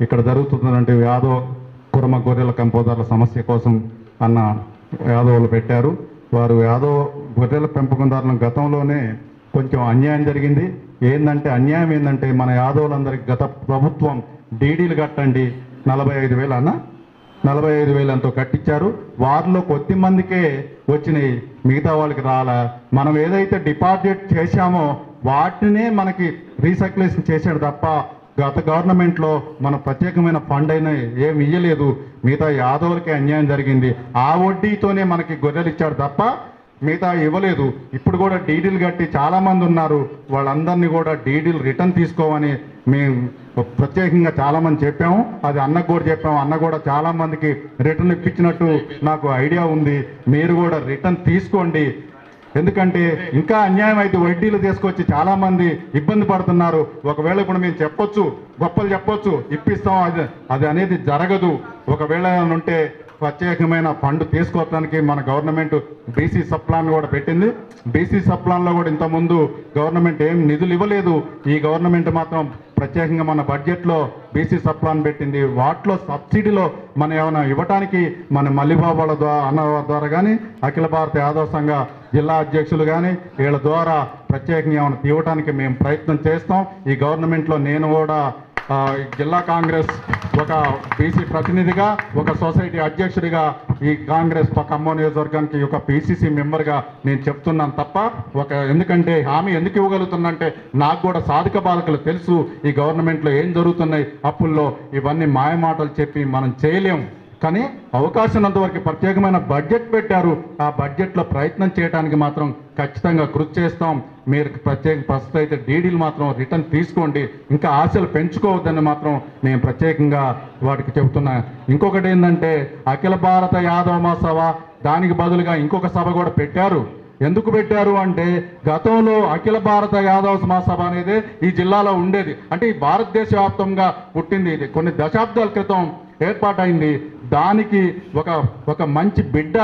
ఇక్కడ జరుగుతున్నటువంటి యాదవ్ కురమ గొర్రెల కంపోదర్ల సమస్య కోసం అన్న యాదవులు పెట్టారు. వారు యాదవ్ గొర్రెల పెంపకందారులను గతంలోనే కొంచెం అన్యాయం జరిగింది. ఏంటంటే అన్యాయం ఏంటంటే మన యాదవులందరికీ గత ప్రభుత్వం డీడీలు కట్టండి నలభై ఐదు వేలు అన్న నలభై ఐదు వేలు ఎంతో కట్టించారు. వారిలో కొద్ది మందికే వచ్చినాయి. మిగతా వాళ్ళకి రాలా. మనం ఏదైతే డిపాజిట్ చేశామో వాటినే మనకి రీసైక్లేషన్ చేశాడు తప్ప గత గవర్నమెంట్లో మన ప్రత్యేకమైన ఫండ్ అయినా ఏమి ఇయ్యలేదు. మిగతా యాదవులకి అన్యాయం జరిగింది. ఆ వడ్డీతోనే మనకి గొర్రెలు ఇచ్చాడు తప్ప మిగతా ఇవ్వలేదు. ఇప్పుడు కూడా డీడీలు కట్టి చాలామంది ఉన్నారు. వాళ్ళందరినీ కూడా డీడీలు రిటర్న్ తీసుకోమని మేము ప్రత్యేకంగా చాలామంది చెప్పాము. అది అన్నకు కూడా చెప్పాము. అన్న కూడా చాలామందికి రిటర్న్ ఇప్పించినట్టు నాకు ఐడియా ఉంది. మీరు కూడా రిటర్న్ తీసుకోండి. ఎందుకంటే ఇంకా అన్యాయం అయితే వడ్డీలు తీసుకొచ్చి చాలామంది ఇబ్బంది పడుతున్నారు. ఒకవేళ ఇప్పుడు మేము చెప్పొచ్చు గొప్పలు చెప్పొచ్చు ఇప్పిస్తాం అది అది అనేది జరగదు. ఒకవేళ ఉంటే ప్రత్యేకమైన ఫండ్ తీసుకోవడానికి మన గవర్నమెంట్ బీసీ సప్లాన్ కూడా పెట్టింది. బీసీ సప్లాన్లో కూడా ఇంతకుముందు గవర్నమెంట్ ఏం నిధులు ఇవ్వలేదు. ఈ గవర్నమెంట్ మాత్రం ప్రత్యేకంగా మన బడ్జెట్లో బీసీ సప్లాన్ పెట్టింది. వాటిలో సబ్సిడీలో మనం ఏమైనా ఇవ్వటానికి మన మల్లిబాబాల ద్వారా అన్న ద్వారా కానీ అఖిల భారత యాదవ సంఘ జిల్లా అధ్యక్షులు కానీ వీళ్ళ ద్వారా ప్రత్యేకంగా ఏమైనా ఇవ్వడానికి మేము ప్రయత్నం చేస్తాం. ఈ గవర్నమెంట్లో నేను కూడా జిల్లా కాంగ్రెస్ ఒక బీసీ ప్రతినిధిగా ఒక సొసైటీ అధ్యక్షుడిగా ఈ కాంగ్రెస్ ఖమ్మం నియోజకవర్గానికి ఒక పీసీసీ మెంబర్గా నేను చెప్తున్నాను తప్ప ఒక ఎందుకంటే హామీ ఎందుకు ఇవ్వగలుగుతున్నంటే నాకు కూడా సాధక బాధకులు తెలుసు ఈ గవర్నమెంట్లో ఏం జరుగుతున్నాయి అప్పుల్లో ఇవన్నీ మాయమాటలు చెప్పి మనం చేయలేం. కానీ అవకాశం ఉన్నంత వరకు ప్రత్యేకమైన బడ్జెట్ పెట్టారు. ఆ బడ్జెట్లో ప్రయత్నం చేయడానికి మాత్రం ఖచ్చితంగా కృషి చేస్తాం. మీరు ప్రత్యేక ప్రస్తుతం అయితే డీడీలు మాత్రం రిటర్న్ తీసుకోండి. ఇంకా ఆశలు పెంచుకోవద్దని మాత్రం నేను ప్రత్యేకంగా వాటికి చెబుతున్నా. ఇంకొకటి ఏంటంటే అఖిల భారత యాదవ మహాసభ దానికి బదులుగా ఇంకొక సభ కూడా పెట్టారు. ఎందుకు పెట్టారు అంటే గతంలో అఖిల భారత యాదవ మహాసభ అనేది ఈ జిల్లాలో ఉండేది. అంటే ఈ భారతదేశ వ్యాప్తంగా పుట్టింది ఇది. కొన్ని దశాబ్దాల క్రితం ఏర్పాటైంది. దానికి ఒక ఒక మంచి బిడ్డ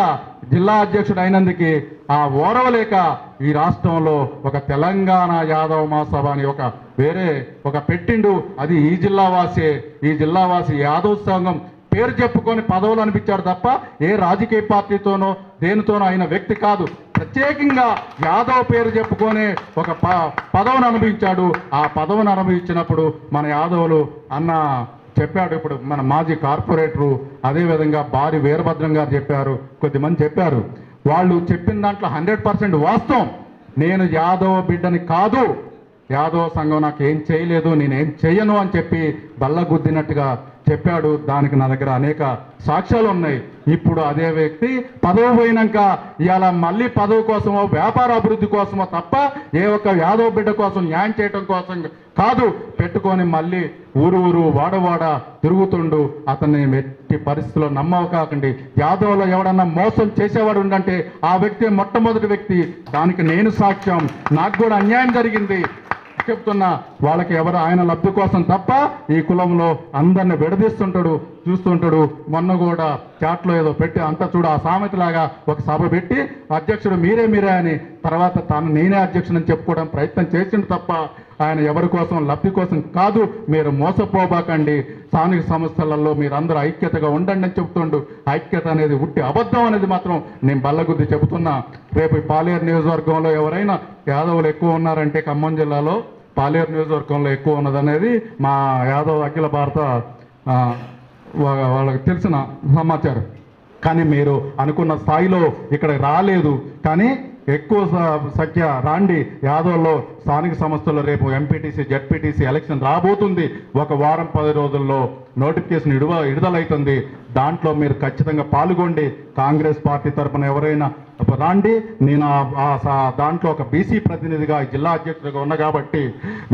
జిల్లా అధ్యక్షుడు అయినందుకు ఆ ఓరవలేక ఈ రాష్ట్రంలో ఒక తెలంగాణ యాదవ మహాసభ అని ఒక వేరే ఒక పెట్టిండు. అది ఈ జిల్లావాసే. ఈ జిల్లావాసి యాదవ్ సంఘం పేరు చెప్పుకొని పదవులు అనిపించాడు తప్ప ఏ రాజకీయ పార్టీతోనో దేనితోనో అయిన వ్యక్తి కాదు. ప్రత్యేకంగా యాదవ్ పేరు చెప్పుకొని ఒక ప పదవిని అనుభవించాడు. ఆ పదవిని అనుభవించినప్పుడు మన యాదవులు అన్న చెప్పాడు. ఇప్పుడు మన మాజీ కార్పొరేటరు అదేవిధంగా బారి వీరభద్రం గారు చెప్పారు. కొద్దిమంది చెప్పారు. వాళ్ళు చెప్పిన దాంట్లో హండ్రెడ్ పర్సెంట్ వాస్తవం. నేను యాదవ బిడ్డని కాదు. యాదవ సంఘం నాకు ఏం చేయలేదు నేనేం చెయ్యను అని చెప్పి బల్లగుద్దినట్టుగా చెప్పాడు. దానికి నా దగ్గర అనేక సాక్ష్యాలు ఉన్నాయి. ఇప్పుడు అదే వ్యక్తి పదవి పోయినాక ఇవాళ మళ్ళీ పదవి కోసమో వ్యాపార అభివృద్ధి కోసమో తప్ప ఏ ఒక్క యాదవ బిడ్డ కోసం న్యాయం చేయటం కోసం కాదు. పెట్టుకొని మళ్ళీ ఊరు ఊరు వాడవాడ తిరుగుతుండు. అతన్ని ఎట్టి పరిస్థితుల్లో నమ్మవకాకండి యాదవ్లో ఎవడన్నా మోసం చేసేవాడు ఉండంటే ఆ వ్యక్తి మొట్టమొదటి వ్యక్తి. దానికి నేను సాక్ష్యం. నాకు కూడా అన్యాయం జరిగింది. చెప్తున్నా వాళ్ళకి ఎవరు ఆయన లబ్ధి కోసం తప్ప ఈ కులంలో అందరిని విడదీస్తుంటాడు. చూస్తుంటాడు. మొన్న కూడా చాట్లో ఏదో పెట్టి అంతా చూడు ఆ సామెతలాగా ఒక సభ పెట్టి అధ్యక్షుడు మీరే మీరే అని తర్వాత తాను నేనే అధ్యక్షుడని చెప్పుకోవడం ప్రయత్నం చేసిండు తప్ప ఆయన ఎవరి కోసం లబ్ధి కోసం కాదు. మీరు మోసపోబాకండి. స్థానిక సంస్థలలో మీరందరూ ఐక్యతగా ఉండండి అని చెప్తుండు. ఐక్యత అనేది ఉట్టి అబద్ధం అనేది మాత్రం నేను బల్లగుద్ది చెబుతున్నా. రేపు పాలేరు నియోజకవర్గంలో ఎవరైనా యాదవులు ఎక్కువ ఉన్నారంటే ఖమ్మం జిల్లాలో పాలేరు నియోజకవర్గంలో ఎక్కువ ఉన్నదనేది మా యాదవ్ అఖిల భారత వాళ్ళకి తెలిసిన సమాచారం. కానీ మీరు అనుకున్న స్థాయిలో ఇక్కడ రాలేదు. కానీ ఎక్కువ స- సంఖ్య రాండి. యాదవ్లో స్థానిక సంస్థల్లో రేపు ఎంపీటీసీ జడ్పీటీసీ ఎలక్షన్ రాబోతుంది. ఒక వారం పది రోజుల్లో నోటిఫికేషన్ ఇడువ విడుదలవుతుంది దాంట్లో మీరు ఖచ్చితంగా పాల్గొండి. కాంగ్రెస్ పార్టీ తరపున ఎవరైనా రాండి. నేను దాంట్లో ఒక బీసీ ప్రతినిధిగా జిల్లా అధ్యక్షుడిగా ఉన్నా కాబట్టి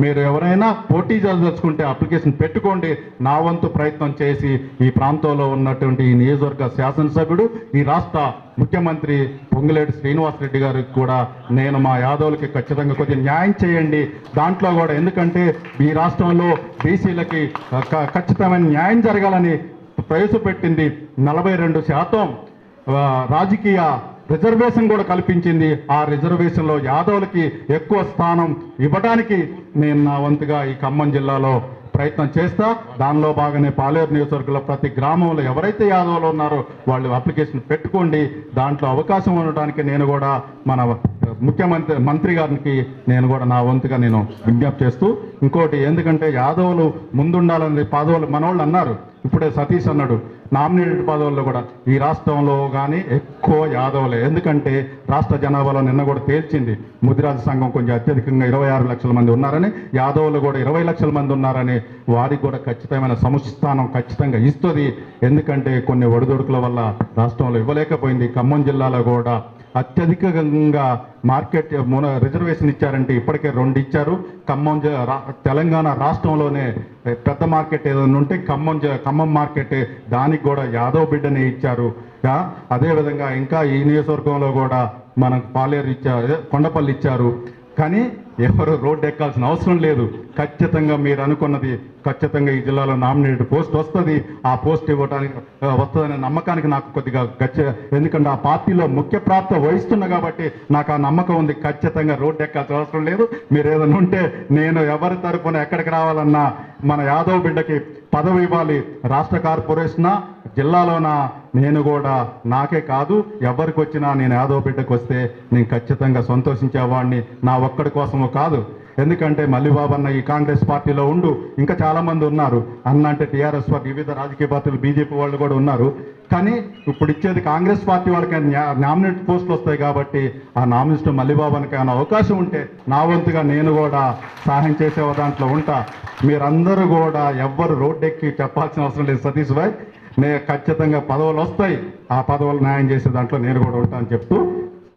మీరు ఎవరైనా పోటీ చేయదలుచుకుంటే అప్లికేషన్ పెట్టుకోండి. నా వంతు ప్రయత్నం చేసి ఈ ప్రాంతంలో ఉన్నటువంటి ఈ నియోజకవర్గ శాసనసభ్యుడు ఈ రాష్ట్ర ముఖ్యమంత్రి పొంగులేటి శ్రీనివాసరెడ్డి గారికి కూడా నేను మా యాదవులకి ఖచ్చితంగా కొద్దిగా న్యాయం చేయండి. దాంట్లో కూడా ఎందుకంటే ఈ రాష్ట్రంలో బీసీలకి ఖచ్చితమైన న్యాయం జరగాలని ప్రవేశపెట్టింది నలభై రెండు శాతం. రాజకీయ రిజర్వేషన్ కూడా కల్పించింది. ఆ రిజర్వేషన్లో యాదవులకి ఎక్కువ స్థానం ఇవ్వడానికి నేను నా వంతుగా ఈ ఖమ్మం జిల్లాలో ప్రయత్నం చేస్తా. దానిలో బాగానే పాలేరు నియోజకవర్గంలో ప్రతి గ్రామంలో ఎవరైతే యాదవులు ఉన్నారో వాళ్ళు అప్లికేషన్ పెట్టుకోండి. దాంట్లో అవకాశం ఉండడానికి నేను కూడా మన ముఖ్యమంత్రి మంత్రి గారికి నేను కూడా నా వంతుగా నేను విజ్ఞప్తి చేస్తూ ఇంకోటి ఎందుకంటే యాదవులు ముందుండాలని పదవులు మనోళ్ళు అన్నారు. ఇప్పుడే సతీష్ అన్నాడు నామినేటెడ్ పదవుల్లో కూడా ఈ రాష్ట్రంలో కానీ ఎక్కువ యాదవులే. ఎందుకంటే రాష్ట్ర జనాభాలో నిన్న కూడా తేల్చింది ముదిరాజు సంఘం కొంచెం అత్యధికంగా ఇరవై ఆరు లక్షల మంది ఉన్నారని యాదవులు కూడా ఇరవై లక్షల మంది ఉన్నారని వారికి కూడా ఖచ్చితమైన సముస్థానం ఖచ్చితంగా ఇస్తుంది. ఎందుకంటే కొన్ని ఒడిదొడుకుల వల్ల రాష్ట్రంలో ఇవ్వలేకపోయింది. ఖమ్మం జిల్లాలో కూడా అత్యధికంగా మార్కెట్ రిజర్వేషన్ ఇచ్చారంటే ఇప్పటికే రెండు ఇచ్చారు. ఖమ్మం తెలంగాణ రాష్ట్రంలోనే పెద్ద మార్కెట్ ఏదైనా ఉంటే ఖమ్మం ఖమ్మం మార్కెట్ దానికి కూడా యాదవ్ బిడ్డనే ఇచ్చారు. అదేవిధంగా ఇంకా ఈ నియోజకవర్గంలో కూడా మనకు పాలేరు ఇచ్చారు కొండపల్లి ఇచ్చారు. కానీ ఎవరు రోడ్డు ఎక్కాల్సిన అవసరం లేదు. ఖచ్చితంగా మీరు అనుకున్నది ఖచ్చితంగా ఈ జిల్లాలో నామినేటెడ్ పోస్ట్ వస్తుంది. ఆ పోస్ట్ ఇవ్వడానికి వస్తుందనే నమ్మకానికి నాకు కొద్దిగా గచ్చ ఎందుకంటే ఆ పార్టీలో ముఖ్య ప్రాప్త వహిస్తున్నా కాబట్టి నాకు ఆ నమ్మకం ఉంది. ఖచ్చితంగా రోడ్డు ఎక్కాల్సిన అవసరం లేదు. మీరు ఏదైనా ఉంటే నేను ఎవరి తరఫున ఎక్కడికి రావాలన్నా మన యాదవ్ బిడ్డకి పదవి ఇవ్వాలి. రాష్ట్ర కార్పొరేషనా జిల్లాలోన? నేను కూడా. నాకే కాదు. ఎవరికి వచ్చినా నేను యాదవ బిడ్డకు వస్తే నేను ఖచ్చితంగా సంతోషించేవాడిని నా ఒక్కడి కోసము కాదు. ఎందుకంటే మల్లిబాబు అన్న ఈ కాంగ్రెస్ పార్టీలో ఉండు. ఇంకా చాలామంది ఉన్నారు. అన్న అంటే టీఆర్ఎస్ పార్టీ వివిధ రాజకీయ పార్టీలు బీజేపీ వాళ్ళు కూడా ఉన్నారు. కానీ ఇప్పుడు ఇచ్చేది కాంగ్రెస్ పార్టీ వాళ్ళకి నామినేట్ పోస్టులు వస్తాయి కాబట్టి ఆ నామినేషన్ మల్లిబాబానికి ఏమైనా అవకాశం ఉంటే నా వంతుగా నేను కూడా సహాయం చేసే దాంట్లో ఉంటా. మీరందరూ కూడా ఎవ్వరు రోడ్డెక్కి చెప్పాల్సిన అవసరం లేదు సతీష్ భాయ్. నే ఖచ్చితంగా పదవులు వస్తాయి. ఆ పదవులు న్యాయం చేసే దాంట్లో నేను కూడా ఉంటా అని చెప్తూ